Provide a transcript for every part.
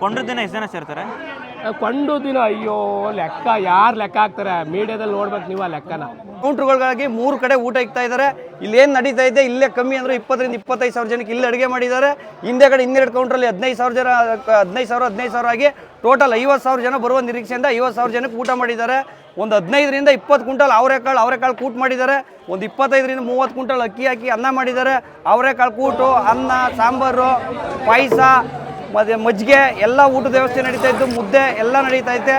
ಕೊಂಡ್ರ ದಿನ ಎಷ್ಟು ಜನ ಸೇರ್ತಾರೆ? ಕೊಂಡು ದಿನ ಅಯ್ಯೋ ಲೆಕ್ಕ ಯಾರು ಲೆಕ್ಕ ಹಾಕ್ತಾರೆ? ಮೀಡಿಯಾದಲ್ಲಿ ನೋಡ್ಬೇಕು ನೀವು ಆ ಲೆಕ್ಕನ. ಕೌಂಟ್ರುಗಳಿಗಾಗಿ ಮೂರು ಕಡೆ ಊಟ ಇಕ್ತಾ ಇದ್ದಾರೆ. ಇಲ್ಲಿ ಏನು ನಡೀತಾ ಇದೆ? ಇಲ್ಲೇ ಕಮ್ಮಿ ಅಂದ್ರೆ ಇಪ್ಪತ್ತರಿಂದ ಇಪ್ಪತ್ತೈದು ಸಾವಿರ ಜನಕ್ಕೆ ಇಲ್ಲಿ ಅಡುಗೆ ಮಾಡಿದ್ದಾರೆ. ಹಿಂದೆ ಕಡೆ ಇನ್ನೆರಡು ಕೌಂಟ್ರಲ್ಲಿ ಹದಿನೈದು ಸಾವಿರ ಜನ ಹದಿನೈದು ಸಾವಿರ ಹದಿನೈದು ಸಾವಿರ ಆಗಿ ಟೋಟಲ್ ಐವತ್ತು ಸಾವಿರ ಜನ ಬರುವ ನಿರೀಕ್ಷೆಯಿಂದ ಐವತ್ತು ಸಾವಿರ ಜನಕ್ಕೆ ಊಟ ಮಾಡಿದ್ದಾರೆ. ಒಂದು ಹದಿನೈದರಿಂದ ಇಪ್ಪತ್ತು ಕ್ವಿಂಟಲ್ ಅವರೆಕಾಳು ಅವರೆಕಾಳು ಕೂಟ್ ಮಾಡಿದ್ದಾರೆ. ಒಂದು ಇಪ್ಪತ್ತೈದರಿಂದ ಮೂವತ್ತು ಕ್ವಿಂಟಲ್ ಅಕ್ಕಿ ಹಾಕಿ ಅನ್ನ ಮಾಡಿದ್ದಾರೆ. ಅವರೆಕಾಳು ಕೂಟು ಅನ್ನ ಸಾಂಬಾರು ಪಾಯಸ ಮತ್ತು ಮಜ್ಜಿಗೆ ಎಲ್ಲ ಊಟದ ವ್ಯವಸ್ಥೆ ನಡೀತಾ ಇದ್ದು ಮುದ್ದೆ ಎಲ್ಲ ನಡೀತಾ ಇದೆ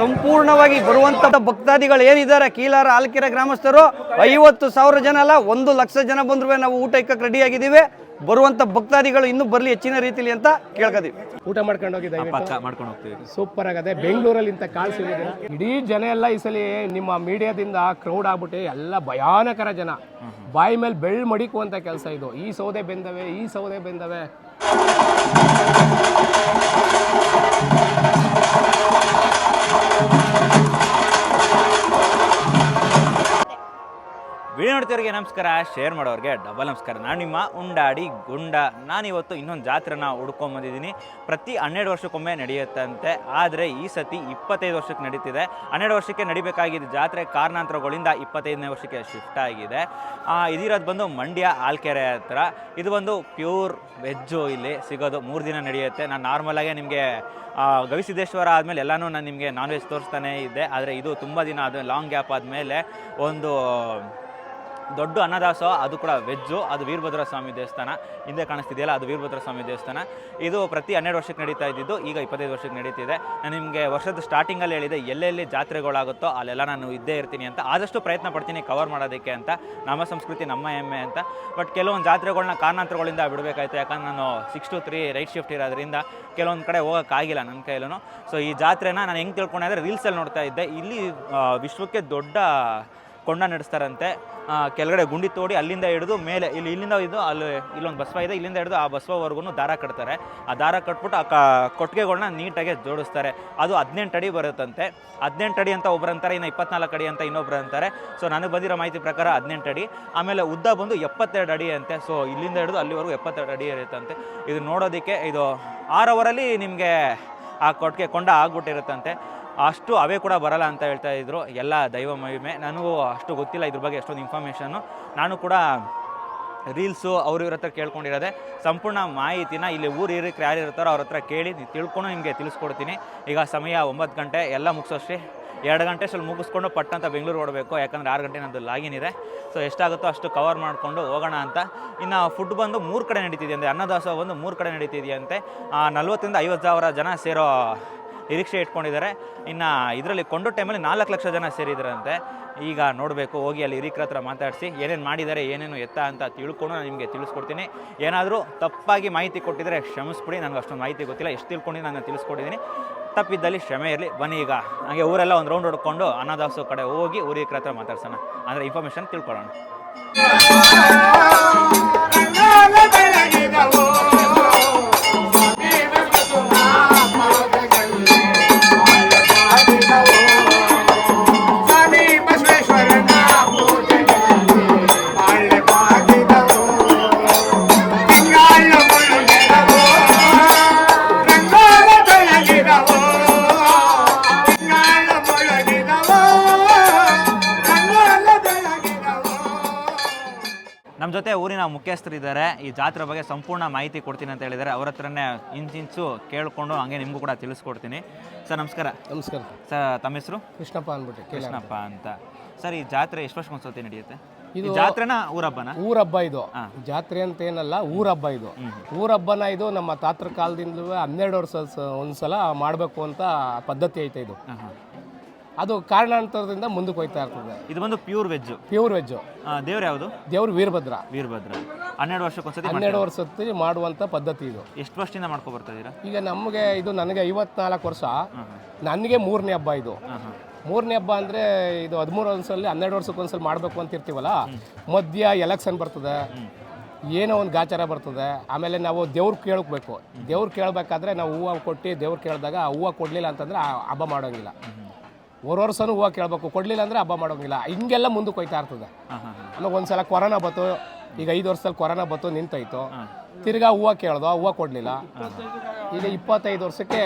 ಸಂಪೂರ್ಣವಾಗಿ ಬರುವಂಥ ಭಕ್ತಾದಿಗಳು ಏನಿದ್ದಾರೆ ಕೀಲಾರ ಆಲ್ಕಿರ ಗ್ರಾಮಸ್ಥರು ಐವತ್ತು ಸಾವಿರ ಜನ ಅಲ್ಲ ಒಂದು ಲಕ್ಷ ಜನ ಬಂದ್ರು ನಾವು ಊಟ ಇಕ್ಕಕ್ಕೆ ರೆಡಿ ಆಗಿದ್ದೀವಿ. ಬರುವಂಥ ಭಕ್ತಾದಿಗಳು ಇನ್ನೂ ಬರಲಿ ಹೆಚ್ಚಿನ ರೀತಿಲಿ ಅಂತ ಕೇಳ್ಕೊತೀವಿ ಊಟ ಮಾಡ್ಕೊಂಡು ಹೋಗಿ ದಯವಿಟ್ಟು ಪಕ್ಕ ಮಾಡ್ಕೊಂಡು ಹೋಗ್ತೀವಿ. ಸೂಪರ್ ಆಗದೆ ಬೆಂಗಳೂರಲ್ಲಿ ಇಂಥ ಕಾಳು ಸಿಗೋದಿಲ್ಲ ಇಡೀ ಜನ ಎಲ್ಲ ಈ ಸಲ ನಿಮ್ಮ ಮೀಡಿಯಾದಿಂದ ಕ್ರೌಡ್ ಆಗ್ಬಿಟ್ಟು ಎಲ್ಲ ಭಯಾನಕರ ಜನ. ಬಾಯಿ ಮೇಲೆ ಬೆಳ್ಳು ಮಡಿಕುವಂಥ ಕೆಲಸ ಇದು. ಈ ಸೌದೆ ಬೆಂದವೆ ಈ ಸೌದೆ ಬೆಂದವೆ. フフフフ。ನೋಡ್ತಿವ್ರಿಗೆ ನಮಸ್ಕಾರ. ಶೇರ್ ಮಾಡೋರಿಗೆ ಡಬಲ್ ನಮಸ್ಕಾರ. ನಾನು ನಿಮ್ಮ ಉಂಡಾಡಿ ಗುಂಡ. ನಾನಿವತ್ತು ಇನ್ನೊಂದು ಜಾತ್ರೆನ ಹುಡ್ಕೊಂಬಂದಿದ್ದೀನಿ ಪ್ರತಿ ಹನ್ನೆರಡು ವರ್ಷಕ್ಕೊಮ್ಮೆ ನಡೆಯುತ್ತಂತೆ. ಆದರೆ ಈ ಸತಿ ಇಪ್ಪತ್ತೈದು ವರ್ಷಕ್ಕೆ ನಡೀತಿದೆ. ಹನ್ನೆರಡು ವರ್ಷಕ್ಕೆ ನಡಿಬೇಕಾಗಿದ್ದ ಜಾತ್ರೆ ಕಾರಣಾಂತರಗಳಿಂದ ಇಪ್ಪತ್ತೈದನೇ ವರ್ಷಕ್ಕೆ ಶಿಫ್ಟ್ ಆಗಿದೆ. ಇದಿರೋದು ಬಂದು ಮಂಡ್ಯ ಆಲ್ಕೆರೆ ಹತ್ರ. ಇದು ಒಂದು ಪ್ಯೂರ್ ವೆಜ್ಜು ಇಲ್ಲಿ ಸಿಗೋದು. ಮೂರು ದಿನ ನಡೆಯುತ್ತೆ. ನಾನು ನಾರ್ಮಲಾಗೆ ನಿಮಗೆ ಗವಿಸಿದ್ದೇಶ್ವರ ಆದಮೇಲೆ ಎಲ್ಲನೂ ನಾನು ನಿಮಗೆ ನಾನ್ ವೆಜ್ ತೋರಿಸ್ತಾನೆ ಇದ್ದೆ. ಆದರೆ ಇದು ತುಂಬ ದಿನ ಆದ ಲಾಂಗ್ ಗ್ಯಾಪ್ ಆದಮೇಲೆ ಒಂದು ದೊಡ್ಡ ಅನ್ನದಾಸೋ ಅದು ಕೂಡ ವೆಜ್ಜು, ಅದು ವೀರಭದ್ರ ಸ್ವಾಮಿ ದೇವಸ್ಥಾನ. ಹಿಂದೆ ಕಾಣಿಸ್ತಿದೆಯಲ್ಲ, ಅದು ವೀರಭದ್ರ ಸ್ವಾಮಿ ದೇವಸ್ಥಾನ. ಇದು ಪ್ರತಿ ಹನ್ನೆರಡು ವರ್ಷಕ್ಕೆ ನಡೀತಾ ಇದ್ದಿದ್ದು, ಈಗ ಇಪ್ಪತ್ತೈದು ವರ್ಷಕ್ಕೆ ನಡೀತಿದೆ. ನಾನು ನಿಮಗೆ ವರ್ಷದ ಸ್ಟಾರ್ಟಿಂಗಲ್ಲಿ ಹೇಳಿದೆ, ಎಲ್ಲೆಲ್ಲಿ ಜಾತ್ರೆಗಳಾಗುತ್ತೋ, ಅಲ್ಲೆಲ್ಲ ನಾನು ಇದ್ದೇ ಇರ್ತೀನಿ ಅಂತ. ಆದಷ್ಟು ಪ್ರಯತ್ನ ಪಡ್ತೀನಿ ಕವರ್ ಮಾಡೋದಕ್ಕೆ ಅಂತ. ನಮ್ಮ ಸಂಸ್ಕೃತಿ, ನಮ್ಮ ಹೆಮ್ಮೆ ಅಂತ. ಬಟ್ ಕೆಲವೊಂದು ಜಾತ್ರೆಗಳನ್ನ ಕಾರಣಾಂತರಗಳಿಂದ ಬಿಡಬೇಕಾಯ್ತು. ಯಾಕಂದ್ರೆ ನಾನು six to three right shift ಇರೋದ್ರಿಂದ ಕೆಲವೊಂದು ಕಡೆ ಹೋಗೋಕ್ಕಾಗಿಲ್ಲ ನನ್ನ ಕೈಲೂ ಸೊ ಈ ಜಾತ್ರೆನ ನಾನು ಹೆಂಗೆ ತಿಳ್ಕೊಂಡೆ ಅಂದರೆ ರೀಲ್ಸಲ್ಲಿ ನೋಡ್ತಾ ಇದ್ದೆ. ಇಲ್ಲಿ ವಿಶ್ವಕ್ಕೆ ದೊಡ್ಡ ಕೊಂಡ ನಡೆಸ್ತಾರಂತೆ. ಕೆಳಗಡೆ ಗುಂಡಿ ತೋಡಿ ಅಲ್ಲಿಂದ ಹಿಡಿದು ಮೇಲೆ, ಇಲ್ಲಿ, ಇಲ್ಲಿಂದ ಇದು, ಅಲ್ಲಿ, ಇಲ್ಲೊಂದು ಬಸವ ಇದೆ, ಇಲ್ಲಿಂದ ಹಿಡಿದು ಆ ಬಸವವರೆಗೂ ದಾರ ಕಟ್ತಾರೆ. ಆ ದಾರ ಕಟ್ಬಿಟ್ಟು ಆ ಕೊಟ್ಟಿಗೆಗಳನ್ನ ನೀಟಾಗಿ ಜೋಡಿಸ್ತಾರೆ. ಅದು ಹದಿನೆಂಟು ಅಡಿ ಬರುತ್ತಂತೆ. ಹದಿನೆಂಟು ಅಡಿ ಅಂತ ಒಬ್ರು ಅಂತಾರೆ, ಇನ್ನು ಇಪ್ಪತ್ನಾಲ್ಕು ಅಡಿ ಅಂತ ಇನ್ನೊಬ್ರು ಅಂತಾರೆ. ಸೊ ನನಗೆ ಬಂದಿರೋ ಮಾಹಿತಿ ಪ್ರಕಾರ ಹದಿನೆಂಟು ಅಡಿ. ಆಮೇಲೆ ಉದ್ದ ಬಂದು ಎಪ್ಪತ್ತೆರಡು ಅಡಿ ಅಂತೆ. ಸೊ ಇಲ್ಲಿಂದ ಹಿಡಿದು ಅಲ್ಲಿವರೆಗೂ ಎಪ್ಪತ್ತೆರಡು ಅಡಿ ಇರುತ್ತಂತೆ. ಇದು ನೋಡೋದಕ್ಕೆ ಇದು ಆರು ಅವರಲ್ಲಿ ನಿಮಗೆ ಆ ಕೊಟ್ಟಿಗೆ ಕೊಂಡ ಆಗ್ಬಿಟ್ಟಿರುತ್ತಂತೆ. ಅಷ್ಟು ಅವೇ ಕೂಡ ಬರಲ್ಲ ಅಂತ ಹೇಳ್ತಾ ಇದ್ರು. ಎಲ್ಲ ದೈವ ಮಹಿಮೆ. ನನಗೂ ಅಷ್ಟು ಗೊತ್ತಿಲ್ಲ ಇದ್ರ ಬಗ್ಗೆ ಎಷ್ಟೊಂದು ಇನ್ಫಾರ್ಮೇಷನ್ನು ನಾನು ಕೂಡ ರೀಲ್ಸು ಅವ್ರ ಇವ್ರ ಹತ್ರ ಕೇಳ್ಕೊಂಡಿರೋದೆ. ಸಂಪೂರ್ಣ ಮಾಹಿತಿನ ಇಲ್ಲಿ ಊರು ಹಿರಿಯರು ಯಾರು ಇರ್ತಾರೋ ಅವ್ರ ಹತ್ರ ಕೇಳಿ ತಿಳ್ಕೊಂಡು ನಿಮಗೆ ತಿಳಿಸ್ಕೊಡ್ತೀನಿ. ಈಗ ಸಮಯ ಒಂಬತ್ತು ಗಂಟೆ, ಎಲ್ಲ ಮುಗಿಸೋಷ್ಟೇ. ಎರಡು ಗಂಟೆ ಸ್ವಲ್ಪ ಮುಗಿಸ್ಕೊಂಡು ಪಟ್ಟಂತ ಬೆಂಗಳೂರು ಓಡಬೇಕು ಯಾಕಂದರೆ ಆರು ಗಂಟೆ ನಂದು ಲಾಗಿನ್ ಇದೆ. ಸೊ ಎಷ್ಟಾಗುತ್ತೋ ಅಷ್ಟು ಕವರ್ ಮಾಡಿಕೊಂಡು ಹೋಗೋಣ ಅಂತ. ಇನ್ನು ಫುಡ್ ಬಂದು ಮೂರು ಕಡೆ ನಡೀತಿದೆಯಂತೆ. ಅನ್ನದಾಸೋಹ ಒಂದು ಮೂರು ಕಡೆ ನಡೀತಿದೆಯಂತೆ. ನಲ್ವತ್ತರಿಂದ ಐವತ್ತು ಸಾವಿರ ಜನ ಸೇರೋ ನಿರೀಕ್ಷೆ ಇಟ್ಕೊಂಡಿದ್ದಾರೆ. ಇನ್ನು ಇದರಲ್ಲಿ ಕೊಂಡು ಟೈಮಲ್ಲಿ ನಾಲ್ಕು ಲಕ್ಷ ಜನ ಸೇರಿದ್ರಂತೆ. ಈಗ ನೋಡಬೇಕು, ಹೋಗಿ ಅಲ್ಲಿ ಹಿರಿಕರ ಹತ್ರ ಮಾತಾಡಿಸಿ, ಏನೇನು ಮಾಡಿದ್ದಾರೆ, ಏನೇನು ಎತ್ತ ಅಂತ ತಿಳ್ಕೊಂಡು ನಾನು ನಿಮಗೆ ತಿಳಿಸ್ಕೊಡ್ತೀನಿ. ಏನಾದರೂ ತಪ್ಪಾಗಿ ಮಾಹಿತಿ ಕೊಟ್ಟಿದ್ರೆ ಕ್ಷಮಿಸ್ಬಿಡಿ, ನನಗೆ ಅಷ್ಟೊಂದು ಮಾಹಿತಿ ಗೊತ್ತಿಲ್ಲ. ಎಷ್ಟು ತಿಳ್ಕೊಂಡು ನಾನು ತಿಳಿಸ್ಕೊಟ್ಟಿದ್ದೀನಿ. ತಪ್ಪಿದ್ದಲ್ಲಿ ಕ್ಷಮೆ ಇರಲಿ, ಬನ್ನಿ ಈಗ. ಹಾಗೆ ಊರೆಲ್ಲ ಒಂದು ರೌಂಡ್ ಹೊಡ್ಕೊಂಡು ಅನ್ನದಾಸು ಕಡೆ ಹೋಗಿ ಊರಿಕರ ಹತ್ರ ಮಾತಾಡ್ಸೋಣ. ಅಂದರೆ ಇನ್ಫಾರ್ಮೇಷನ್ ತಿಳ್ಕೊಳ್ಳೋಣ. ಜೊತೆ ಊರಿನ ಮುಖ್ಯಸ್ಥರಿದ್ದಾರೆ. ಈ ಜಾತ್ರೆ ಬಗ್ಗೆ ಸಂಪೂರ್ಣ ಮಾಹಿತಿ ಕೊಡ್ತೀನಿ ಅಂತ ಹೇಳಿದ್ದಾರೆ. ಅವ್ರ ಹತ್ರನೇ ಇಂಚಿಂಚು ಕೇಳಿಕೊಂಡು ಹಂಗೆ ನಿಮಗೂ ಕೂಡ ತಿಳಿಸ್ಕೊಡ್ತೀನಿ. ಸರ್ ನಮಸ್ಕಾರ. ನಮಸ್ಕಾರ. ಸರ್ ತಮ್ಮ ಹೆಸರು? ಕೃಷ್ಣಪ್ಪ ಅಂದ್ಬಿಟ್ಟು ಕೃಷ್ಣಪ್ಪ ಅಂತ. ಸರ್ ಈ ಜಾತ್ರೆ ಎಷ್ಟು ವರ್ಷಕ್ಕೊಂದ್ಸತಿ ನಡೆಯುತ್ತೆ? ಇದು- ಜಾತ್ರೆನ ಊರಬ್ಬನ? ಊರಬ್ಬ ಇದು. ಜಾತ್ರೆ ಅಂತ ಏನಲ್ಲ ಊರಬ್ಬ ಇದು. ಊರಬ್ಬನ ಇದು ನಮ್ಮ ತಾತ್ರ ಕಾಲದಿಂದಲೂ ಹನ್ನೆರಡು ವರ್ಷ ಒಂದ್ಸಲ ಮಾಡಬೇಕು ಅಂತ ಪದ್ಧತಿ ಐತೆ ಇದು. ಅದು ಕಾರಣಾಂತರದಿಂದ ಮುಂದಕ್ಕೆ ಹೋಗ್ತಾ ಇರ್ತದೆ. ಇದು ಬಂದು ಪ್ಯೂರ್ ವೆಜ್ ಪ್ಯೂರ್ ವೆಜ್ ದೇವ್ರು ಯಾವುದು? ದೇವ್ರು ವೀರಭದ್ರ. ವೀರಭದ್ರ. ಹನ್ನೆರಡು ವರ್ಷಕ್ಕೊಂದ್ಸತಿ ಹನ್ನೆರಡು ವರ್ಷಕ್ಕೆ ಮಾಡುವಂಥ ಪದ್ಧತಿ ಇದು. ಎಷ್ಟು ವರ್ಷದಿಂದ ಮಾಡ್ಕೊ ಬರ್ತಾ ಇದ್ದೀರಾ ಈಗ ನಮಗೆ ಇದು ನನಗೆ ಐವತ್ನಾಲ್ಕು ವರ್ಷ. ನನಗೆ ಮೂರನೇ ಹಬ್ಬ ಇದು. ಮೂರನೇ ಹಬ್ಬ ಅಂದರೆ ಇದು ಹದಿಮೂರು ವರ್ಷದಲ್ಲಿ ಹನ್ನೆರಡು ವರ್ಷಕ್ಕೆ ಒಂದ್ಸಲ ಮಾಡಬೇಕು ಅಂತ ಇರ್ತೀವಲ್ಲ? ಮಧ್ಯ ಎಲೆಕ್ಷನ್ ಬರ್ತದೆ. ಏನೋ ಒಂದು ಗಾಚಾರ ಬರ್ತದೆ. ಆಮೇಲೆ ನಾವು ದೇವ್ರು ಕೇಳಬೇಕು. ದೇವ್ರು ಕೇಳಬೇಕಾದ್ರೆ ನಾವು ಹೂವು ಕೊಟ್ಟು ದೇವ್ರು ಕೇಳಿದಾಗ ಆ ಹೂವು ಕೊಡಲಿಲ್ಲ ಅಂತಂದ್ರೆ ಆ ಹಬ್ಬ ಮಾಡೋಂಗಿಲ್ಲ. ಮೂರು ವರ್ಷನೂ ಹೂವು ಕೇಳಬೇಕು. ಕೊಡಲಿಲ್ಲ ಅಂದರೆ ಹಬ್ಬ ಮಾಡೋಂಗಿಲ್ಲ. ಹಿಂಗೆಲ್ಲ ಮುಂದಕ್ಕೆ ಹೋಯ್ತಾ ಇರ್ತದೆ. ಅಲ್ಲ ಒಂದು ಸಲ ಆಮೇಲೆ ಒಂದ್ಸಲ ಕೊರೋನಾ ಬಂತು. ಈಗ ಐದು ವರ್ಷದಲ್ಲಿ ಕೊರೋನಾ ಬಂತು ನಿಂತೋಯ್ತು. ತಿರ್ಗಾ ಹೂವು ಕೇಳ್ದು ಹೂವು ಕೊಡಲಿಲ್ಲ. ಈಗ ಇಪ್ಪತ್ತೈದು ವರ್ಷಕ್ಕೆ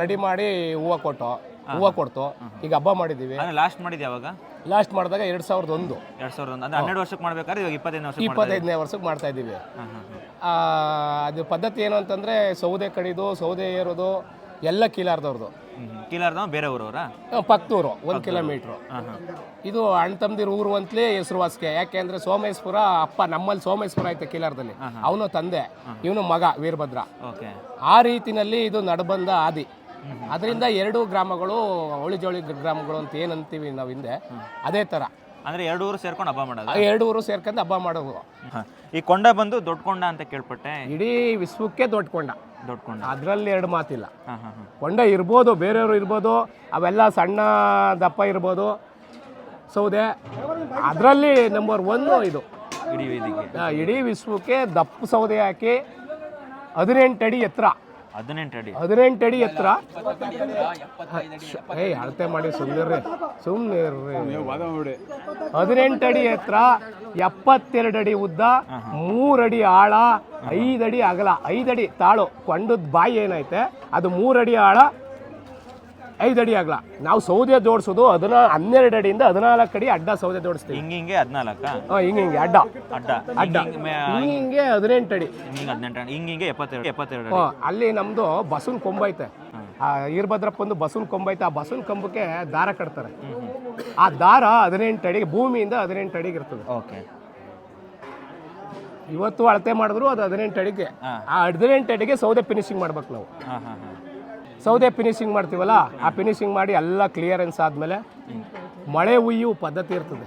ರೆಡಿ ಮಾಡಿ ಹೂವು ಕೊಟ್ಟು ಹೂವು ಕೊಡ್ತು. ಈಗ ಹಬ್ಬ ಮಾಡಿದ್ದೀವಿ ಲಾಸ್ಟ್ ಮಾಡಿದ್ದೆ ಯಾವಾಗ ಲಾಸ್ಟ್ ಮಾಡಿದಾಗ ಎರಡು ಸಾವಿರದ ಒಂದು. ಎರಡು ಸಾವಿರದ ಒಂದು. ಹನ್ನೆರಡು ವರ್ಷಕ್ಕೆ ಮಾಡ್ಬೇಕಾದ್ರೆ ಇವಾಗ ಇಪ್ಪತ್ತೈದು ಇಪ್ಪತ್ತೈದನೇ ವರ್ಷಕ್ಕೆ ಮಾಡ್ತಾ ಇದ್ದೀವಿ. ಅದು ಪದ್ಧತಿ ಏನು ಅಂತಂದರೆ ಸೌದೆ ಕಡಿದು ಸೌದೆ ಏರೋದು ಎಲ್ಲ ಕೀಲಾರ್ದವ್ರದ್ದು ಹ್ಞೂ ಬೇರೆ ಊರವರಾ? ಪಕ್ತೂರು ಒಂದು ಕಿಲೋಮೀಟ್ರು. ಹಾಂ ಹಾಂ. ಇದು ಅಣ್ಣ ತಮ್ಮದಿರ ಊರು ಅಂತಲೇ ಹೆಸರುವಾಸಿಗೆ ಯಾಕೆಂದ್ರೆ ಸೋಮೇಶ್ವರ ಅಪ್ಪ ನಮ್ಮಲ್ಲಿ ಸೋಮೇಶ್ವರ ಐತೆ ಕೀಲಾರದಲ್ಲಿ. ಅವನು ತಂದೆ ಇವನು ಮಗ ವೀರಭದ್ರ. ಓಕೆ. ಆ ರೀತಿನಲ್ಲಿ ಇದು ನಡಬಂದ ಆದಿ. ಅದರಿಂದ ಎರಡು ಗ್ರಾಮಗಳು ಜವಳಿ ಗ್ರಾಮಗಳು ಅಂತ ಏನಂತೀವಿ ನಾವು ಹಿಂದೆ ಅದೇ ಥರ ಅಂದ್ರೆ ಎರಡು ಊರು ಸೇರ್ಕೊಂಡು ಹಬ್ಬ ಮಾಡೋದು? ಆ ಎರಡು ಊರು ಸೇರ್ಕೊಂಡು ಹಬ್ಬ ಮಾಡೋದು. ಈ ಕೊಂಡ ಬಂದು ದೊಡ್ಡ ಕೊಂಡ ಅಂತ ಕೇಳ್ಪಟ್ಟೆ? ಇಡೀ ವಿಶ್ವಕ್ಕೆ ದೊಡ್ಡ ಕೊಂಡ. ಅದರಲ್ಲಿ ಎರಡು ಮಾತಿಲ್ಲ. ಕೊಂಡೆ ಇರ್ಬೋದು ಬೇರೆಯವರು ಇರ್ಬೋದು ಅವೆಲ್ಲ ಸಣ್ಣ ದಪ್ಪ ಇರ್ಬೋದು. ಸೌದೆ ಅದರಲ್ಲಿ ನಂಬರ್ ಒನ್ನು ಇದು. ಇಡೀ ವೇದಿಕೆ. ಆ, ಇಡೀ ವಿಶ್ವಕ್ಕೆ ದಪ್ಪ ಸೌದೆ ಹಾಕಿ ಹದಿನೆಂಟು ಅಡಿ ಎತ್ತರ. ಹದಿನೆಂಟು ಅಡಿ. ಹದಿನೆಂಟು ಅಡಿ ಎತ್ತರ? ಏಯ್ ಅಳತೆ ಮಾಡಿ ಸುಮ್ಮನೆ ಸುಮ್ಮನೆ ಹದಿನೆಂಟು ಅಡಿ ಎತ್ತರ ಎಪ್ಪತ್ತೆರಡು ಅಡಿ ಉದ್ದ ಮೂರಡಿ ಆಳ ಐದಡಿ ಅಗಲ ಐದಡಿ ತಾಳು. ಕೊಂಡದ ಬಾಯಿ ಏನೈತೆ ಅದು ಮೂರಡಿ ಆಳ ಐದಡಿ ಆಗ್ಲಾ? ನಾವು ಸೌದೆ ಜೋಡಿಸೋದು ಅದನ್ನ ಹನ್ನೆರಡು ಅಡಿಯಿಂದ ಹದಿನಾಲ್ಕು ಅಡಿ ಅಡ್ಡ ಸೌದೆ ಜೋಡಿಸ್ತೀವಿ. ಹಿಂಗ ಹಿಂಗೆ ಹದಿನಾಲ್ಕ? ಹಾಂ ಹಿಂಗೆ ಹಿಂಗೆ ಅಡ್ಡ. ಅಡ್ಡ. ಅಡ್ಡ. ಹಿಂಗೆ ಹಿಂಗೆ ಹಿಂಗೆ ಹದಿನೆಂಟು ಅಡಿ. ಹಿಂಗೆ ಹದಿನೆಂಟು ಅಡಿ. ಹಿಂಗೆ ಹಿಂಗೆ ಎಪ್ಪತ್ತೆರಡು ಎಪ್ಪತ್ತೆರಡು ಅಡಿ. ಹ್ಮ್, ಅಲ್ಲಿ ನಮ್ದು ಬಸವನ ಕೊಂಬೈತೆ ಆ ಈರ್ಭದ್ರಪ್ಪಂದು ಬಸವನ ಕೊಂಬ ಐತೆ. ಆ ಬಸವನ ಕಂಬಕ್ಕೆ ದಾರ ಕಟ್ತಾರೆ. ಆ ದಾರ ಹದಿನೆಂಟು ಅಡಿಗೆ ಭೂಮಿಯಿಂದ ಹದಿನೆಂಟು ಅಡಿಗೆ ಇರ್ತದೆ. ಓಕೆ. ಇವತ್ತು ಅಳತೆ ಮಾಡಿದ್ರು ಅದು ಹದಿನೆಂಟು ಅಡಿಗೆ. ಆ ಹದಿನೆಂಟು ಅಡಿಗೆ ಸೌದೆ ಫಿನಿಶಿಂಗ್ ಮಾಡ್ಬೇಕು ನಾವು. ಹಾಂ ಹಾಂ ಹಾಂ. ಸೌದೆ ಫಿನಿಶಿಂಗ್ ಮಾಡ್ತೀವಲ್ಲ ಆ ಫಿನಿಶಿಂಗ್ ಮಾಡಿ ಎಲ್ಲ ಕ್ಲಿಯರೆನ್ಸ್ ಆದಮೇಲೆ ಮಳೆ ಉಯ್ಯು ಪದ್ಧತಿ ಇರ್ತದೆ.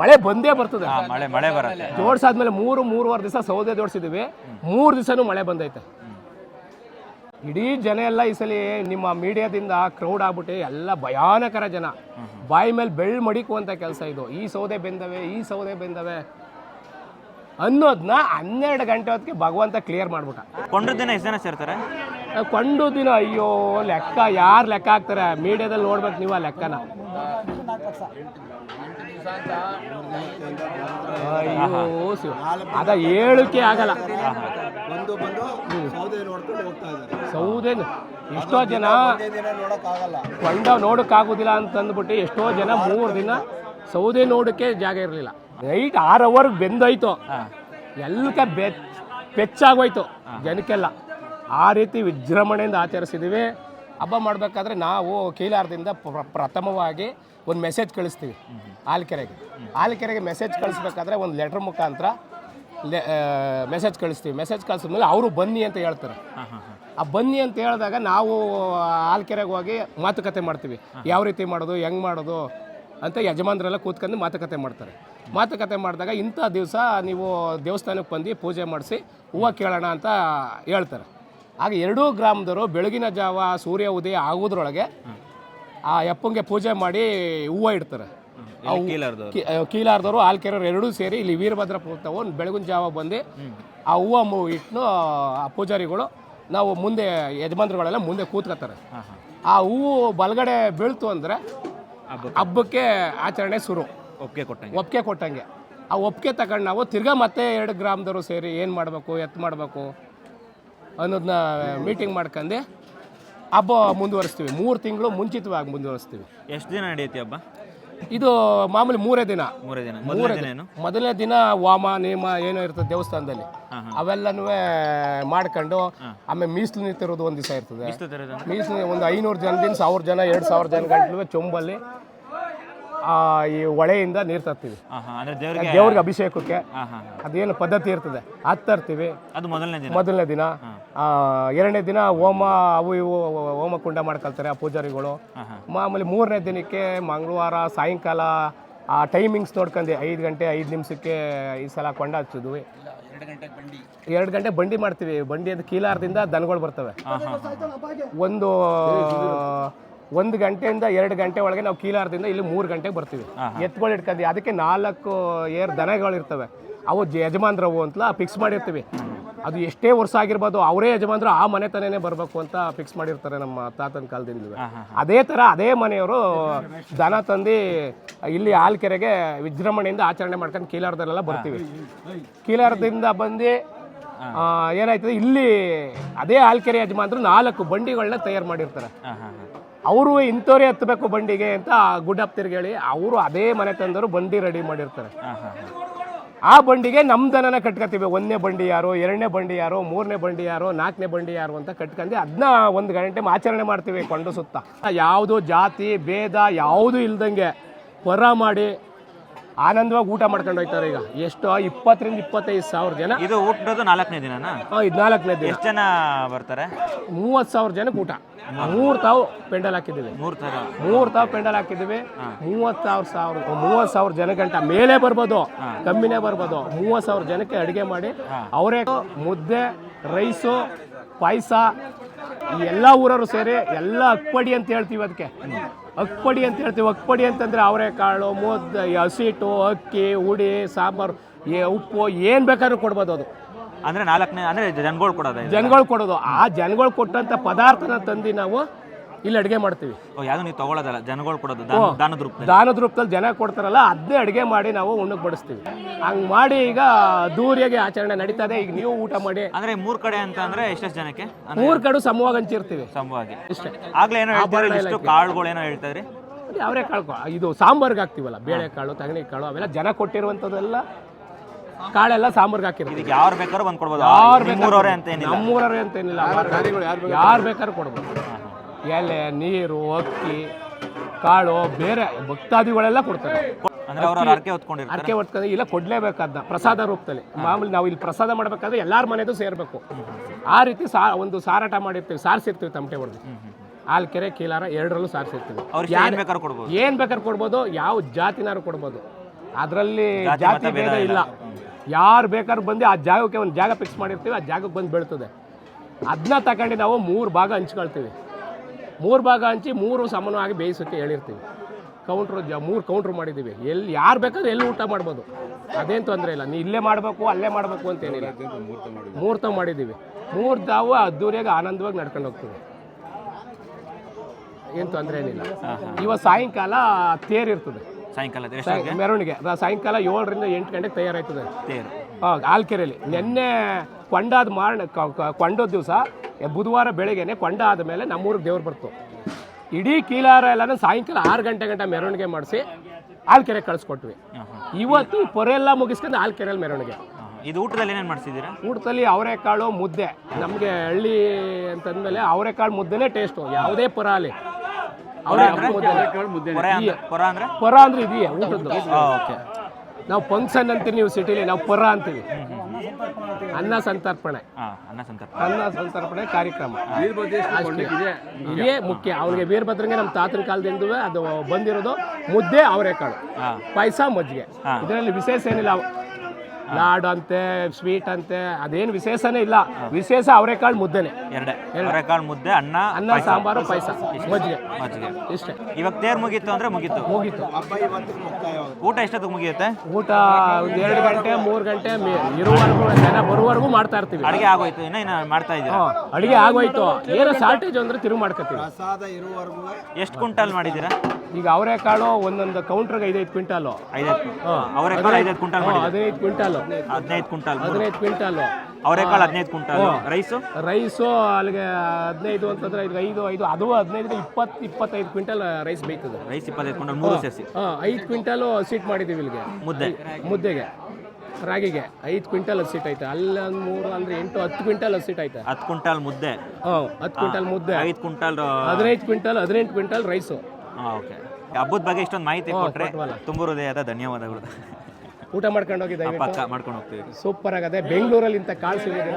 ಮಳೆ ಬಂದೇ ಬರ್ತದೆ. ಜೋಡಿಸಾದ್ಮೇಲೆ ಮಳೆ ಮಳೆ ಬರುತ್ತೆ. ಜೋಡ್ಸಾದ್ಮೇಲೆ ಮೂರು ಮೂರುವರೆ ದಿವಸ ಸೌದೆ ಜೋಡಿಸಿದ್ದೀವಿ ಮೂರು ದಿವಸನೂ ಮಳೆ ಬಂದೈತೆ. ಇಡೀ ಜನ ಎಲ್ಲ ಈ ಸಲ ನಿಮ್ಮ ಮೀಡಿಯಾದಿಂದ ಕ್ರೌಡ್ ಆಗ್ಬಿಟ್ಟು ಎಲ್ಲ ಭಯಾನಕರ ಜನ. ಬಾಯಿ ಮೇಲೆ ಬೆಳ್ ಮಡಿಕುವಂಥ ಕೆಲಸ ಇದು. ಈ ಸೌದೆ ಬೆಂದವೆ ಈ ಸೌದೆ ಬೆಂದವೆ. ಅನ್ನೋದನ್ನ ಹನ್ನೆರಡು ಗಂಟೆ ಹೊತ್ತಿಗೆ ಭಗವಂತ ಕ್ಲಿಯರ್ ಮಾಡ್ಬಿಟ್ಟ. ಕೊಂಡ್ರ ದಿನ ಎಷ್ಟು ಜನ ಸೇರ್ತಾರೆ? ಕೊಂಡು ದಿನ ಅಯ್ಯೋ ಲೆಕ್ಕ ಯಾರು ಲೆಕ್ಕ ಹಾಕ್ತಾರೆ? ಮೀಡಿಯಾದಲ್ಲಿ ನೋಡ್ಬೇಕು ನೀವು ಆ ಲೆಕ್ಕನ. ಅಯ್ಯೋ ಶಿವ. ಅದ ಹೇಳಕ್ಕೆ ಆಗಲ್ಲ. ಬಂದು ಬಂದು ಸೌದೆ ನೋಡ್ಕೊಂಡು ಹೋಗ್ತಾ ಇದ್ದಾರೆ ಸೌದೆ ಎಷ್ಟೋ ಜನ ಒಂದೇ ದಿನ ನೋಡೋಕ್ಕಾಗಲ್ಲ ಕೊಂಡ ನೋಡೋಕ್ಕಾಗೋದಿಲ್ಲ ಅಂತಂದ್ಬಿಟ್ಟು ಎಷ್ಟೋ ಜನ ಮೂರು ದಿನ ಸೌದೆ ನೋಡೋಕ್ಕೆ ಜಾಗ ಇರಲಿಲ್ಲ. ನೈಟ್ ಆರು ಅವರ್ಗೆ ಬೆಂದೋಯ್ತು. ಎಲ್ಲಕ ಬೆ ಬೆಚ್ಚಾಗೋಯ್ತು ಜನಕ್ಕೆಲ್ಲ. ಆ ರೀತಿ ವಿಜೃಂಭಣೆಯಿಂದ ಆಚರಿಸಿದ್ದೀವಿ ಹಬ್ಬ ಮಾಡಬೇಕಾದ್ರೆ ನಾವು ಕೀಲಾರದಿಂದ ಪ್ರ- ಪ್ರಥಮವಾಗಿ ಒಂದು ಮೆಸೇಜ್ ಕಳಿಸ್ತೀವಿ ಆಲ್ಕೆರೆಗೆ ಆಲ್ಕೆರೆಗೆ ಮೆಸೇಜ್ ಕಳಿಸ್ಬೇಕಾದ್ರೆ ಒಂದು ಲೆಟ್ರ್ ಮುಖಾಂತರ ಮೆಸೇಜ್ ಕಳಿಸ್ತೀವಿ. ಮೆಸೇಜ್ ಕಳಿಸಿದ್ಮೇಲೆ ಅವರು ಬನ್ನಿ ಅಂತ ಹೇಳ್ತಾರೆ. ಆ ಬನ್ನಿ ಅಂತ ಹೇಳಿದಾಗ ನಾವು ಆಲ್ಕೆರೆಗೆ ಹೋಗಿ ಮಾತುಕತೆ ಮಾಡ್ತೀವಿ. ಯಾವ ರೀತಿ ಮಾಡೋದು ಹೆಂಗೆ ಮಾಡೋದು ಅಂತ ಯಜಮಾನ್ರೆಲ್ಲ ಕೂತ್ಕೊಂಡು ಮಾತುಕತೆ ಮಾಡ್ತಾರೆ. ಮಾತುಕತೆ ಮಾಡಿದಾಗ ಇಂಥ ದಿವಸ ನೀವು ದೇವಸ್ಥಾನಕ್ಕೆ ಬಂದು ಪೂಜೆ ಮಾಡಿಸಿ ಹೂವು ಕೇಳೋಣ ಅಂತ ಹೇಳ್ತಾರೆ. ಆಗ ಎರಡೂ ಗ್ರಾಮದವರು ಬೆಳಗಿನ ಜಾವ ಸೂರ್ಯ ಉದಯ ಆಗೋದ್ರೊಳಗೆ ಆ ಯಪ್ಪಂಗೆ ಪೂಜೆ ಮಾಡಿ ಹೂವು ಇಡ್ತಾರೆ. ಕೀಲಾರ್ದವ್ರು. ಆಲ್ಕೆರೆಯವರು ಎರಡೂ ಸೇರಿ ಇಲ್ಲಿ ವೀರಭದ್ರ ತಗೊಂಡು ಬೆಳಗಿನ ಜಾವ ಬಂದು ಆ ಹೂವು ಇಟ್ಟು ಆ ಪೂಜಾರಿಗಳು ನಾವು ಮುಂದೆ ಯಜಮಾನ್ರುಗಳೆಲ್ಲ ಮುಂದೆ ಕೂತ್ಕೋತಾರೆ ಆ ಹೂವು ಬಲಗಡೆ ಬೀಳ್ತು ಅಂದರೆ ಹಬ್ಬಕ್ಕೆ? ಆಚರಣೆ ಶುರು. ಒಪ್ಪಿಗೆ ಕೊಟ್ಟಂಗೆ? ಒಪ್ಪಿಗೆ ಕೊಟ್ಟಂಗೆ. ಆ ಒಪ್ಪಿಗೆ ತಗೊಂಡು ನಾವು ತಿರ್ಗಾ ಮತ್ತೆ ಎರಡು ಗ್ರಾಮದವರು ಸೇರಿ ಏನು ಮಾಡಬೇಕು ಎತ್ತು ಮಾಡಬೇಕು ಅನ್ನೋದನ್ನ ಮೀಟಿಂಗ್ ಮಾಡ್ಕೊಂಡು ಹಬ್ಬ ಮುಂದುವರಿಸ್ತೀವಿ. ಮೂರು ತಿಂಗಳು ಮುಂಚಿತವಾಗಿ ಮುಂದುವರಿಸ್ತೀವಿ. ಎಷ್ಟು ದಿನ ನಡೆಯುತ್ತೆ ಹಬ್ಬ? ಇದು ಮಾಮೂಲಿ ಮೂರೇ ದಿನ. ಮೂರೇ ದಿನ. ಮೊದಲನೇ ದಿನ. ಏನು? ಮೊದಲನೇ ದಿನ ವಾಮ ನೇಮ ಏನೋ ಇರ್ತದೆ ದೇವಸ್ಥಾನದಲ್ಲಿ. ಅವೆಲ್ಲನೂ ಮಾಡ್ಕೊಂಡು ಆಮೇಲೆ ಮೀಸಲು ನಿಂತಿರೋದು ಒಂದು ದಿವಸ ಇರ್ತದೆ. ಮೀಸಲು ಒಂದು ಐನೂರು ಜನದಿಂದ ಸಾವಿರ ಜನ ಎರಡು ಸಾವಿರ ಜನ ಗಂಟಲು ಚೊಂಬಲ್ಲಿ ಆ, ಈ ಹೊಳೆಯಿಂದ ನೀರು ತರ್ತೀವಿ. ಅಂದರೆ ದೇವರಿಗೆ ದೇವ್ರಿಗೆ ಅಭಿಷೇಕಕ್ಕೆ ಅದೇನು ಪದ್ಧತಿ ಇರ್ತದೆ ಅದು ತರ್ತೀವಿ. ಅದು ಮೊದಲನೇ ದಿನ. ಮೊದಲನೇ ದಿನ. ಆ, ಎರಡನೇ ದಿನ ಹೋಮ ಅವು ಇವು ಹೋಮ ಕುಂಡ ಮಾಡ್ಕೊಳ್ತಾರೆ ಆ ಪೂಜಾರಿಗಳು. ಮಾಮೂಲಿ ಮೂರನೇ ದಿನಕ್ಕೆ ಮಂಗಳವಾರ ಸಾಯಂಕಾಲ ಆ ಟೈಮಿಂಗ್ಸ್ ನೋಡ್ಕೊಂಡು ಐದು ಗಂಟೆ ಐದು ನಿಮಿಷಕ್ಕೆ ಈ ಸಲ ಕೊಂಡ ಹಚ್ಚಿದ್ವಿ. ಎರಡು ಗಂಟೆ ಬಂಡಿ ಮಾಡ್ತೀವಿ. ಬಂಡಿ ಅದು ಕೀಲಾರದಿಂದ ದನಗಳು ಬರ್ತವೆ. ಒಂದು ಒಂದು ಗಂಟೆಯಿಂದ ಎರಡು ಗಂಟೆ ಒಳಗೆ ನಾವು ಕೀಲಾರದಿಂದ ಇಲ್ಲಿ ಮೂರು ಗಂಟೆಗೆ ಬರ್ತೀವಿ. ಎತ್ಗಳು ಇಟ್ಕೊಂಡು ಅದಕ್ಕೆ ನಾಲ್ಕು ಏರ್ ದನಗಳು ಇರ್ತವೆ. ಅವು ಜ- ಯಜಮಾನ್ರವು ಅಂತ ಫಿಕ್ಸ್ ಮಾಡಿರ್ತೀವಿ. ಅದು ಎಷ್ಟೇ ವರ್ಷ ಆಗಿರ್ಬೋದು ಅವರೇ ಯಜಮಾನ್ರು ಆ ಮನೆತನೇ ಬರಬೇಕು ಅಂತ ಫಿಕ್ಸ್ ಮಾಡಿರ್ತಾರೆ ನಮ್ಮ ತಾತನ ಕಾಲದಿಂದ ಅದೇ ಥರ ಅದೇ ಮನೆಯವರು ದನ ತಂದು ಇಲ್ಲಿ ಆಲ್ಕೆರೆಗೆ ವಿಜೃಂಭಣೆಯಿಂದ ಆಚರಣೆ ಮಾಡ್ಕೊಂಡು ಕೀಲಾರದಲ್ಲೆಲ್ಲ ಬರ್ತೀವಿ. ಕೀಲಾರದಿಂದ ಬಂದು ಏನಾಯ್ತದೆ ಇಲ್ಲಿ ಅದೇ ಆಲ್ಕೆರೆ ಯಜಮಾನ್ರು ನಾಲ್ಕು ಬಂಡಿಗಳನ್ನ ತಯಾರು ಮಾಡಿರ್ತಾರೆ. ಅವರು ಇಂಥವ್ರೇ ಹತ್ತಬೇಕು ಬಂಡಿಗೆ ಅಂತ ಗುಡ್ ಗುಡ್ಡಪ್ ತಿರ್ಗೇಳಿ ಅವರು ಅದೇ ಮನೆ ತಂದರು ಬಂಡಿ ರೆಡಿ ಮಾಡಿರ್ತಾರೆ. ಆ ಬಂಡಿಗೆ ನಮ್ಮ ದನನ ಕಟ್ಕೊತೀವಿ. ಒಂದನೇ ಬಂಡಿ ಯಾರು ಎರಡನೇ ಬಂಡಿ ಯಾರು ಮೂರನೇ ಬಂಡಿ ಯಾರು ನಾಲ್ಕನೇ ಬಂಡಿ ಯಾರು ಅಂತ ಕಟ್ಕೊಂಡು ಅದನ್ನ ಒಂದು ಗಂಟೆ ಆಚರಣೆ ಮಾಡ್ತೀವಿ ಕೊಂಡು ಸುತ್ತ. ಯಾವುದು ಜಾತಿ ಭೇದ ಯಾವುದು ಇಲ್ದಂಗೆ ಹೊರ ಮಾಡಿ ಆನಂದವಾಗಿ ಊಟ ಮಾಡ್ಕೊಂಡು ಹೋಗ್ತಾರೆ ಈಗ. ಎಷ್ಟು ಇಪ್ಪತ್ತರಿಂದ ಇಪ್ಪತ್ತೈದು ಸಾವಿರ ಜನ. ಇದು ಊಟದ್ದು ನಾಲ್ಕನೇ ದಿನ ಇದು ನಾಲ್ಕನೇ ದಿನ. ಎಷ್ಟು ಜನ ಬರ್ತಾರೆ? ಮೂವತ್ತು ಸಾವಿರ ಜನಕ್ಕೆ ಊಟ. ಮೂರು ತಾವು ಪೆಂಡಲ್ ಹಾಕಿದ್ದೀವಿ. ಮೂರು ತಾವು? ಮೂರು ತಾವು ಪೆಂಡಲ್ ಹಾಕಿದ್ದೀವಿ. ಮೂವತ್ತು ಸಾವಿರ ಸಾವಿರ ಮೂವತ್ತು ಸಾವಿರ ಜನಗಂಟ ಮೇಲೆ ಬರ್ಬೋದು ಕಮ್ಮಿನೇ ಬರ್ಬೋದು. ಮೂವತ್ತು ಸಾವಿರ ಜನಕ್ಕೆ ಅಡುಗೆ ಮಾಡಿ ಅವರೇ ಮುದ್ದೆ ರೈಸು ಪಾಯಸ ಈ ಎಲ್ಲ ಊರವರು ಸೇರಿ ಎಲ್ಲ ಅಕ್ಪಡಿ ಅಂತ ಹೇಳ್ತೀವಿ ಅದಕ್ಕೆ. ಅಕ್ಪಡಿ ಅಂತ ಹೇಳ್ತೀವಿ. ಅಕ್ಪಡಿ ಅಂತಂದರೆ ಅವರೆಕಾಳು ಮೂವತ್ತು ಹಸಿಟ್ಟು ಅಕ್ಕಿ ಹುಡಿ ಸಾಂಬಾರು ಉಪ್ಪು ಏನು ಬೇಕಾದ್ರೂ ಕೊಡ್ಬೋದು ಅದು. ಅಂದರೆ ನಾಲ್ಕನೇ ಅಂದರೆ ಜನಗಳು ಕೊಡೋದು ಜನಗಳು ಕೊಡೋದು. ಆ ಜನಗಳು ಕೊಟ್ಟಂಥ ಪದಾರ್ಥನ ತಂದು ನಾವು ಇಲ್ಲಿ ಅಡುಗೆ ಮಾಡ್ತೀವಿ. ಓ ಯಾವುದು ನೀವು ತಗೊಳ್ಳೋದಲ್ಲ ಜನಗಳು ಕೊಡೋದು ದಾನ ದಾನದ ರೂಪದಲ್ಲಿ. ದಾನದ ರೂಪದಲ್ಲಿ ಜನ ಕೊಡ್ತಾರಲ್ಲ ಅದನ್ನೇ ಅಡುಗೆ ಮಾಡಿ ನಾವು ಉಣ್ಣಕ್ಕೆ ಬಡಿಸ್ತೀವಿ. ಹಂಗೆ ಮಾಡಿ ಈಗ ದೂರಿಯಾಗಿ ಆಚರಣೆ ನಡೀತಾ ಇದೆ ಈಗ ನೀವು ಊಟ ಮಾಡಿ. ಅಂದ್ರೆ ಮೂರು ಕಡೆ ಅಂತ ಅಂದ್ರೆ ಎಷ್ಟೆಷ್ಟು ಜನಕ್ಕೆ? ಅಂದ್ರೆ ಮೂರು ಕಡೆ ಸಮವಾಗಿ ಹಂಚಿರ್ತೀವಿ. ಸಮವಾಗಿ ಇಷ್ಟೇ. ಆಗ್ಲೇ ಏನೋ ಹೇಳ್ತಾರೆ ಇಷ್ಟು ಕಾಳುಗಳು ಏನೋ ಹೇಳ್ತಾ ಇದ್ರಿ? ಅವರೇ ಕಾಳು ಇದು ಸಾಂಬಾರ್ಗೆ ಹಾಕ್ತೀವಲ್ಲ ಬೇಳೆ ಕಾಳು ತಗಣಿ ಕಾಳು ಅವೆಲ್ಲ ಜನ ಕೊಟ್ಟಿರುವಂಥದ್ದೆಲ್ಲ ಕಾಳೆಲ್ಲ ಸಾಂಬಾರ್ಗೆ ಹಾಕಿರ್ತೀವಿ. ಇದಕ್ಕೆ ಯಾರು ಬೇಕಾದ್ರೂ ಬಂದು ಕೊಡ್ಬೋದು ಯಾರು ನಿಮ್ಮೂರವರೇ ಅಂತ ಏನಿಲ್ಲ. ನಮ್ಮೂರವ್ರೆ ಅಂತ ಏನಿಲ್ಲ. ಯಾರು ಬೇಕಾದ್ರೂ ಕೊಡ್ಬೋದು. ಎಲೆ ನೀರು ಅಕ್ಕಿ ಕಾಳು ಬೇರೆ ಭಕ್ತಾದಿಗಳೆಲ್ಲ ಕೊಡ್ತಾರೆ. ಅಂದ್ರೆ ಅವ್ರ ಅರ್ಕೆ ಹೊತ್ಕೊಂಡಿರ್ತಾರೆ. ಅರ್ಕೆ ಹೊತ್ಕೊಂಡು ಇಲ್ಲ ಕೊಡ್ಲೇಬೇಕಾದ ಪ್ರಸಾದ ರೂಪದಲ್ಲಿ. ಮಾಮೂಲಿ ನಾವು ಇಲ್ಲಿ ಪ್ರಸಾದ ಮಾಡಬೇಕಾದ್ರೆ ಎಲ್ಲಾರ ಮನೆಯದು ಸೇರಬೇಕು. ಆ ರೀತಿ ಸಾ ಒಂದು ಸಾರಾಟ ಮಾಡಿರ್ತೀವಿ ಸಾರಿಸಿರ್ತೀವಿ ತಮಟೆ ಹೊಡೆದು ಹಾಲು ಕೆರೆ ಕೀಲಾರ ಎರಡರಲ್ಲೂ ಸಾರಿಸಿರ್ತೀವಿ. ಅವ್ರಿಗೆ ಏನ್ ಬೇಕಾದ್ರೂ ಕೊಡ್ಬೋದು. ಏನು ಬೇಕಾದ್ರೆ ಕೊಡ್ಬೋದು ಯಾವ ಜಾತಿನಾರು ಕೊಡ್ಬೋದು. ಅದರಲ್ಲಿ ಜಾತಿ ಭೇದ ಇಲ್ಲ. ಯಾರು ಬೇಕಾದ್ರೂ ಬಂದು ಆ ಜಾಗಕ್ಕೆ ಒಂದು ಜಾಗ ಫಿಕ್ಸ್ ಮಾಡಿರ್ತೀವಿ ಆ ಜಾಗಕ್ಕೆ ಬಂದು ಬೀಳ್ತದೆ. ಅದನ್ನ ತಗೊಂಡು ನಾವು ಮೂರು ಭಾಗ ಹಂಚ್ಕೊಳ್ತೀವಿ. ಮೂರು ಭಾಗ ಹಂಚಿ ಮೂರು ಸಮಾನವಾಗಿ ಬೇಯಿಸೋಕ್ಕೆ ಹೇಳಿರ್ತೀವಿ. ಕೌಂಟ್ರು ಜ ಮೂರು ಕೌಂಟ್ರ್ ಮಾಡಿದ್ದೀವಿ. ಎಲ್ಲಿ ಯಾರು ಬೇಕಾದ್ರೆ ಎಲ್ಲಿ ಊಟ ಮಾಡ್ಬೋದು. ಅದೇನು ತೊಂದರೆ ಇಲ್ಲ. ನೀ ಇಲ್ಲೇ ಮಾಡಬೇಕು ಅಲ್ಲೇ ಮಾಡಬೇಕು ಅಂತೇನಿಲ್ಲ ಮೂರ್ತ ಮಾಡಿದ್ದೀವಿ. ಮೂರು ತಾವು ಅದ್ದೂರಿಯಾಗಿ ಆನಂದವಾಗಿ ನಡ್ಕೊಂಡು ಹೋಗ್ತೀವಿ. ಏನು ತೊಂದರೆ ಏನಿಲ್ಲ. ಇವತ್ತು ಸಾಯಂಕಾಲ ತೇರಿರ್ತದೆ. ಸಾಯಂಕಾಲ ಮೆರವಣಿಗೆ. ಸಾಯಂಕಾಲ ಏಳರಿಂದ ಎಂಟು ಗಂಟೆಗೆ ತಯಾರಾಯ್ತದೆ. ಹಾಂ ಆಲ್ಕೆರೆಯಲ್ಲಿ ನಿನ್ನೆ ಕೊಂಡಾದ ಮಾರಣ ಕೊಂಡೋದ ದಿವಸ ಬುಧವಾರ ಬೆಳಗ್ಗೆನೆ ಕೊಂಡ ಆದಮೇಲೆ ನಮ್ಮೂರಿಗೆ ದೇವ್ರು ಬರ್ತು. ಇಡೀ ಕೀಲಾರ ಎಲ್ಲನೂ ಸಾಯಂಕಾಲ ಆರು ಗಂಟೆ ಗಂಟೆ ಮೆರವಣಿಗೆ ಮಾಡಿಸಿ ಆಲ್ಕೆರೆ ಕಳಿಸ್ಕೊಟ್ವಿ. ಇವತ್ತು ಪೊರೆಲ್ಲ ಮುಗಿಸ್ಕೊಂಡು ಆಲ್ಕೆರೆಯಲ್ಲಿ ಮೆರವಣಿಗೆ. ಇದು ಊಟದಲ್ಲಿ ಏನೇನು ಮಾಡಿಸಿದ್ದೀರಾ? ಊಟದಲ್ಲಿ ಅವರೆಕಾಳು ಮುದ್ದೆ. ನಮಗೆ ಹಳ್ಳಿ ಅಂತಂದಮೇಲೆ ಅವರೆಕಾಳು ಮುದ್ದೆನೇ ಟೇಸ್ಟು ಯಾವುದೇ ಪರ ಅಲ್ಲಿ. ಪೊರೆ ಅಂದ್ರೆ? ಇದೆಯೇ ಊಟದ್ದು. ನಾವು ಫಂಕ್ಷನ್ ಅಂತೀವಿ ನೀವು ಸಿಟಿಲಿ ನಾವು ಪರ ಅಂತೀವಿ. ಅನ್ನ ಸಂತರ್ಪಣೆ. ಹಾಂ ಅನ್ನ ಸಂತರ್ಪ ಅನ್ನ ಸಂತರ್ಪಣೆ ಕಾರ್ಯಕ್ರಮ. ಇದೇ ಮುಖ್ಯ. ಅವ್ರಿಗೆ ವೀರಭದ್ರಂಗೆ ನಮ್ಮ ತಾತನ ಕಾಲದಿಂದ ಅದು ಬಂದಿರೋದು ಮುದ್ದೆ ಅವರೆಕಾಳು ಹಾಂ. ಪಾಯಸ ಮಜ್ಜಿಗೆ. ಇದರಲ್ಲಿ ವಿಶೇಷ ಏನಿಲ್ಲ. ಲಾಡು ಅಂತೆ ಸ್ವೀಟ್ ಅಂತೆ ಅದೇನು ವಿಶೇಷನೇ ಇಲ್ಲ. ವಿಶೇಷ ಅವರೆಕಾಳು ಮುದ್ದೆನೆ. ಎರಡೇ. ಅವರೆಕಾಳು ಮುದ್ದೆ ಅನ್ನ ಅನ್ನ ಸಾಂಬಾರು ಪಾಯಸ. ಮಜ್ಜಿಗೆ. ಮಜ್ಜಿಗೆ. ಇಷ್ಟೇ. ಇವಾಗ ತೇರ್ ಮುಗೀತು ಅಂದ್ರೆ ಮುಗೀತು. ಮುಗೀತು. ಊಟ ಎಷ್ಟೊತ್ತಿಗೆ ಮುಗಿಯುತ್ತೆ? ಊಟ ಒಂದು ಎರಡು ಗಂಟೆ ಮೂರು ಗಂಟೆ ಇರುವವರೆಗೂ ಜನ ಬರುವವರೆಗೂ ಮಾಡ್ತಾ ಇರ್ತೀವಿ. ಅಡುಗೆ ಆಗೋಯ್ತು ಇನ್ನ ಇನ್ನ ಮಾಡ್ತಾ ಇದ್ದೀವಿ ಅಡುಗೆ ಅಡಿಗೆ ಆಗೋಯ್ತು. ಏನೋ ಶಾರ್ಟೇಜ್ ಅಂದ್ರೆ ತಿರುಗಿ ಮಾಡ್ಕೊತೀವಿ. ಪ್ರಸಾದ ಇರುವವರೆಗೂ ಎಷ್ಟು ಕ್ವಿಂಟಲ್ ಮಾಡಿದ್ದೀರಾ? ಈಗ ಅವರೆಕಾಳು ಒಂದೊಂದು ಕೌಂಟ್ರಿಗೆ ಐದೈದು ಕ್ವಿಂಟಾಲು. ಐದೈದು ಅವರೆಕಾಳು ಐದೈದು ಕ್ವಿಂಟಲ್ ಮಾಡಿ ಹದಿನೈದು ಕ್ವಿಂಟಾಲು. ಹದಿನೈದು ಕ್ವಿಂಟಲ್ ಹದಿನೈದು ಕ್ವಿಂಟಾಲು. ಅವರೆಕಾಳು ಹದಿನೈದು ಕ್ವಿಂಟಲ್. ರೈಸು? ರೈಸು ಅಲ್ಲಿಗೆ ಹದಿನೈದು ಅಂತಂದ್ರೆ ಇದು ಐದು ಐದು ಅದು ಹದಿನೈದು ಇಪ್ಪತ್ತು ಇಪ್ಪತ್ತೈದು ಕ್ವಿಂಟಲ್ ರೈಸ್ ಬೇಯ್ತದೆ. ರೈಸ್ ಇಪ್ಪತ್ತೈದು ಕ್ವಿಂಟಲ್ ಮೂರು ಸೇಸಿ ಹಾಂ ಐದು ಕ್ವಿಂಟಲು ಸೀಟ್ ಮಾಡಿದ್ದೀವಿ ಇಲ್ಲಿಗೆ. ಮುದ್ದೆ. ಮುದ್ದೆಗೆ. ರಾಗಿಗೆ. ಐದು ಕ್ವಿಂಟಲ್ ಹಸಿಟ್ ಐತೆ. ಅಲ್ಲೊಂದು ಮೂರು ಅಂದ್ರೆ ಎಂಟು ಹತ್ತು ಕ್ವಿಂಟಲ್ ಹಸಿಟ್ ಐತೆ. ಹತ್ತು ಕ್ವಿಂಟಲ್ ಮುದ್ದೆ. ಹ್ಞೂ ಹತ್ತು ಕ್ವಿಂಟಲ್ ಮುದ್ದೆ. ಐದು ಕ್ವಿಂಟಲ್ ಹದಿನೈದು ಕ್ವಿಂಟಲ್ ಹದಿನೆಂಟು ಕ್ವಿಂಟಲ್ ರೈಸು. ಓಕೆ ಹಬ್ಬದ ಬಗ್ಗೆ ಇಷ್ಟೊಂದು ಮಾಹಿತಿ ಕೊಟ್ಟರೆ ತುಂಬ ಹೃದಯದ ಧನ್ಯವಾದಗಳು. ಊಟ ಮಾಡ್ಕೊಂಡು ಹೋಗಿದ್ದೆ ಪಕ್ಕ ಮಾಡ್ಕೊಂಡು ಹೋಗ್ತೀವಿ. ಸೂಪರ್ ಆಗದೆ. ಬೆಂಗಳೂರಲ್ಲಿ ಇಂಥ ಕಾಳು ಸಿಗೋದಿಲ್ಲ?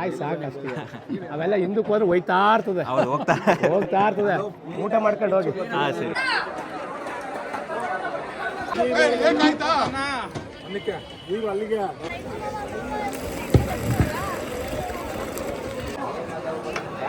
ಆಯ್ತು ಸಾಕು ಅವೆಲ್ಲ ಹಿಂದಕ್ಕೆ ಹೋದ್ರೆ ಹೋಯ್ತಾ ಇರ್ತದೆ. ಹೋಗ್ತಾ ಇರ್ತದೆ. ಊಟ ಮಾಡ್ಕೊಂಡು ಹೋಗಿ. ಹಾಂ ಸರಿ. ಅಲ್ಲಿಗೆ ಅಲ್ಲಿಗೆ.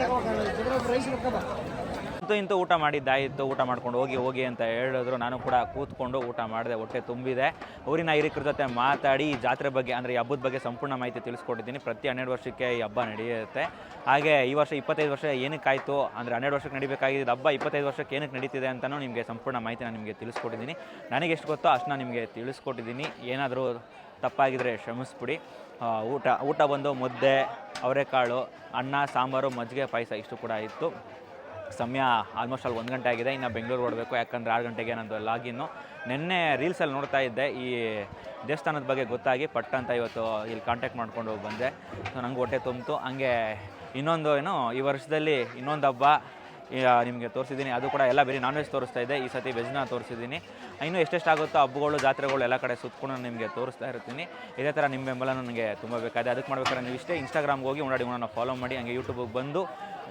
Gracias. ಇಂತೂ ಇಂಥ ಊಟ ಮಾಡಿದ್ದಾಯಿತು ಊಟ ಮಾಡ್ಕೊಂಡು ಹೋಗಿ ಹೋಗಿ ಅಂತ ಹೇಳಿದ್ರು. ನಾನು ಕೂಡ ಕೂತ್ಕೊಂಡು ಊಟ ಮಾಡಿದೆ, ಹೊಟ್ಟೆ ತುಂಬಿದೆ. ಊರಿನ ಹಿರಿಕರ ಜೊತೆ ಮಾತಾಡಿ, ಈ ಜಾತ್ರೆ ಬಗ್ಗೆ, ಅಂದರೆ ಈ ಹಬ್ಬದ ಬಗ್ಗೆ ಸಂಪೂರ್ಣ ಮಾಹಿತಿ ತಿಳಿಸ್ಕೊಟ್ಟಿದ್ದೀನಿ. ಪ್ರತಿ ಹನ್ನೆರಡು ವರ್ಷಕ್ಕೆ ಈ ಹಬ್ಬ ನಡೆಯುತ್ತೆ. ಹಾಗೆ ಈ ವರ್ಷ ಇಪ್ಪತ್ತೈದು ವರ್ಷ ಏನಕ್ಕಾಯಿತು, ಅಂದರೆ ಹನ್ನೆರಡು ವರ್ಷಕ್ಕೆ ನಡಿಬೇಕಾಗಿದ್ದು ಹಬ್ಬ ಇಪ್ಪತ್ತೈದು ವರ್ಷಕ್ಕೆ ಏನಕ್ಕೆ ನಡೀತಿದೆ ಅಂತಲೂ ನಿಮಗೆ ಸಂಪೂರ್ಣ ಮಾಹಿತಿ ನಾನು ನಿಮಗೆ ತಿಳಿಸ್ಕೊಟ್ಟಿದ್ದೀನಿ. ನನಗೆ ಎಷ್ಟು ಗೊತ್ತೋ ಅಷ್ಟು ನಾನು ನಿಮಗೆ ತಿಳಿಸ್ಕೊಟ್ಟಿದ್ದೀನಿ. ಏನಾದರೂ ತಪ್ಪಾಗಿದ್ದರೆ ಶ್ರಮಿಸ್ಬಿಡಿ ಊಟ ಊಟ ಬಂದು ಮುದ್ದೆ, ಅವರೆಕಾಳು, ಅನ್ನ, ಸಾಂಬಾರು, ಮಜ್ಜಿಗೆ, ಪಾಯಸ ಇಷ್ಟು ಕೂಡ ಇತ್ತು. ಸಮಯ ಆಲ್ಮೋಸ್ಟ್ ಅಲ್ಲಿ ಒಂದು ಗಂಟೆ ಆಗಿದೆ. ಇನ್ನು ಬೆಂಗಳೂರು ಓಡಬೇಕು, ಯಾಕಂದರೆ ಆರು ಗಂಟೆಗೆ ನಂದು ಲಾಗಿನ್ನು ನಿನ್ನೆ ರೀಲ್ಸಲ್ಲಿ ನೋಡ್ತಾ ಇದ್ದೆ, ಈ ದೇವಸ್ಥಾನದ ಬಗ್ಗೆ ಗೊತ್ತಾಗಿ ಪಟ್ ಅಂತ ಇವತ್ತು ಇಲ್ಲಿ ಕಾಂಟ್ಯಾಕ್ಟ್ ಮಾಡಿಕೊಂಡು ಬಂದೆ. ಸೊ ನಂಗೆ ಹೊಟ್ಟೆ ತುಂಬಿತು. ಹಂಗೆ ಇನ್ನೊಂದು ಏನು, ಈ ವರ್ಷದಲ್ಲಿ ಇನ್ನೊಂದು ಹಬ್ಬ ನಿಮಗೆ ತೋರಿಸಿದ್ದೀನಿ ಅದು ಕೂಡ ಎಲ್ಲ ಬೇರೆ ನಾನ್ ವೆಜ್ ತೋರಿಸ್ತಾ ಇದೆ. ಈ ಸತಿ ವೆಜ್ನ ತೋರಿಸಿದ್ದೀನಿ ಇನ್ನೂ ಎಷ್ಟೆಷ್ಟು ಆಗುತ್ತೋ ಹಬ್ಬಗಳು, ಜಾತ್ರೆಗಳು ಎಲ್ಲ ಕಡೆ ಸುತ್ಕೊಂಡು ನಾನು ನಿಮಗೆ ತೋರಿಸ್ತಾ ಇರ್ತೀನಿ. ಇದೇ ಥರ ನಿಮ್ಮ ಬೆಂಬಲ ನನಗೆ ತುಂಬ ಬೇಕಾಗಿದೆ. ಅದಕ್ಕೆ ಮಾಡ್ಬೇಕಾದ್ರೆ ನೀವು ಇಷ್ಟೇ ಇನ್ಸ್ಟಾಗ್ರಾಮ್ಗೆ ಹೋಗಿ ಉಡಾಡಿ ಉಣ್ಣನ ಫಾಲೋ ಮಾಡಿ, ಹಂಗೆ ಯೂಟ್ಯೂಬಿಗೆ ಬಂದು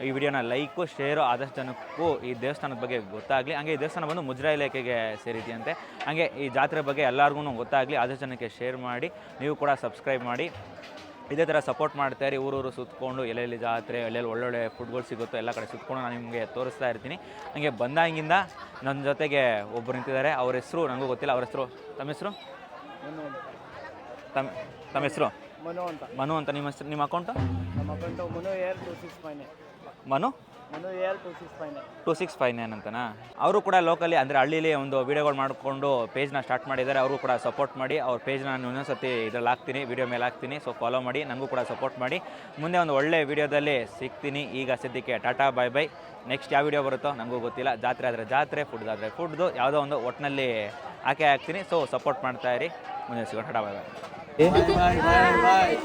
ಈ ವಿಡಿಯೋನ ಲೈಕು ಶೇರು ಆದಷ್ಟು ಜನಕ್ಕೂ ಈ ದೇವಸ್ಥಾನದ ಬಗ್ಗೆ ಗೊತ್ತಾಗಲಿ ಹಂಗೆ ಈ ದೇವಸ್ಥಾನ ಬಂದು ಮುಜ್ರಾ ಇಲಾಖೆಗೆ ಸೇರಿದೆಯಂತೆ. ಹಾಗೆ ಈ ಜಾತ್ರೆ ಬಗ್ಗೆ ಎಲ್ಲರಿಗೂ ಗೊತ್ತಾಗಲಿ ಆದಷ್ಟು ಜನಕ್ಕೆ ಶೇರ್ ಮಾಡಿ ನೀವು ಕೂಡ ಸಬ್ಸ್ಕ್ರೈಬ್ ಮಾಡಿ. ಇದೇ ಥರ ಸಪೋರ್ಟ್ ಮಾಡ್ತಾ ಇರಿ ಊರೂರು ಸುತ್ತಕೊಂಡು ಎಲ್ಲೆಲ್ಲಿ ಜಾತ್ರೆ ಎಲ್ಲೆಲ್ಲಿ ಒಳ್ಳೊಳ್ಳೆ ಫುಡ್ಗಳು ಸಿಗುತ್ತೋ ಎಲ್ಲ ಕಡೆ ಸುತ್ತಕೊಂಡು ನಾನು ನಿಮಗೆ ತೋರಿಸ್ತಾ ಇರ್ತೀನಿ. ಹಾಗೆ ಬಂದಾಗಿಂದ ನನ್ನ ಜೊತೆಗೆ ಒಬ್ಬರು ನಿಂತಿದ್ದಾರೆ ಅವ್ರ ಹೆಸರು ನನಗೂ ಗೊತ್ತಿಲ್ಲ ಅವ್ರ ಹೆಸರು ತಮ್ಮ ಹೆಸರು? ತಮ್ಮ ತಮ್ಮ ಹೆಸರು? ಮನು ಅಂತ. ಮನು ಅಂತ ನಿಮ್ಮ ಹೆಸರು ನಿಮ್ಮ account Manu air two six five Manu? Manu air two six five two six five nine ಅಂತನಾ? ಅವರು ಕೂಡ ಲೋಕಲಿ ಅಂದರೆ ಹಳ್ಳಿಲಿ ಒಂದು ವೀಡಿಯೋಗಳು ಮಾಡಿಕೊಂಡು ಪೇಜ್ನ ಸ್ಟಾರ್ಟ್ ಮಾಡಿದ್ದಾರೆ. ಅವರು ಕೂಡ ಸಪೋರ್ಟ್ ಮಾಡಿ ಅವ್ರ ಪೇಜ್ನ ನಾನು ಇನ್ನೊಂದು ಸತಿ ಇದ್ರಲ್ಲಿ ಹಾಕ್ತೀನಿ ವೀಡಿಯೋ ಮೇಲೆ ಹಾಕ್ತೀನಿ. ಸೊ ಫಾಲೋ ಮಾಡಿ ನನಗೂ ಕೂಡ ಸಪೋರ್ಟ್ ಮಾಡಿ. ಮುಂದೆ ಒಂದು ಒಳ್ಳೆ ವೀಡಿಯೋದಲ್ಲಿ ಸಿಗ್ತೀನಿ. ಈಗ ಸದ್ಯಕ್ಕೆ ಟಾಟಾ ಬಾಯ್ ಬೈ ನೆಕ್ಸ್ಟ್ ಯಾವ ವೀಡಿಯೋ ಬರುತ್ತೋ ನನಗೂ ಗೊತ್ತಿಲ್ಲ. ಜಾತ್ರೆ ಆದರೆ ಜಾತ್ರೆ ಫುಡ್ ಆದರೆ ಫುಡ್ದು ಯಾವುದೋ ಒಂದು ಒಟ್ಟಿನಲ್ಲಿ ಹಾಕೇ ಹಾಕ್ತೀನಿ. ಸೊ ಸಪೋರ್ಟ್ ಮಾಡ್ತಾ ಇರಿ. ಮುಂದೆ ಸಿಗೋಣ. ಟಾಟಾ ಬಾಯ್ ಬಾಯ್ ಬಾಯ್ ಬಾಯ್ ಬಾಯ್